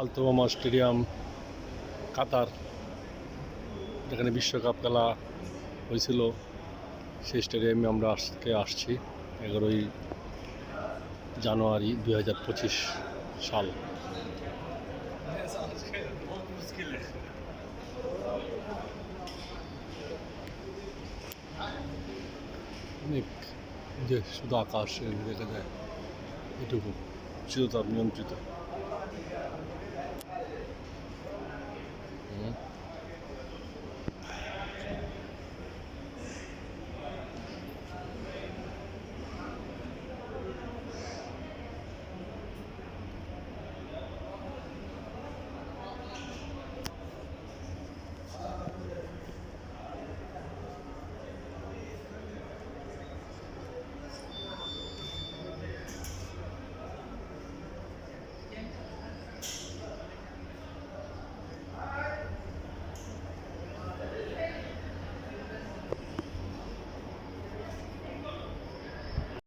আলতোবামা stadium, কাতার, যেখানে বিশ্বকাপ খেলা হয়েছিল, সেই স্টেডিয়ামে আমরা আজকে আসছি, এগারোই জানুয়ারি দুই হাজার পঁচিশ সাল। অনেক যে শুধু আকাশ দেখা যায় এটুকু শুধু নিয়ন্ত্রিত।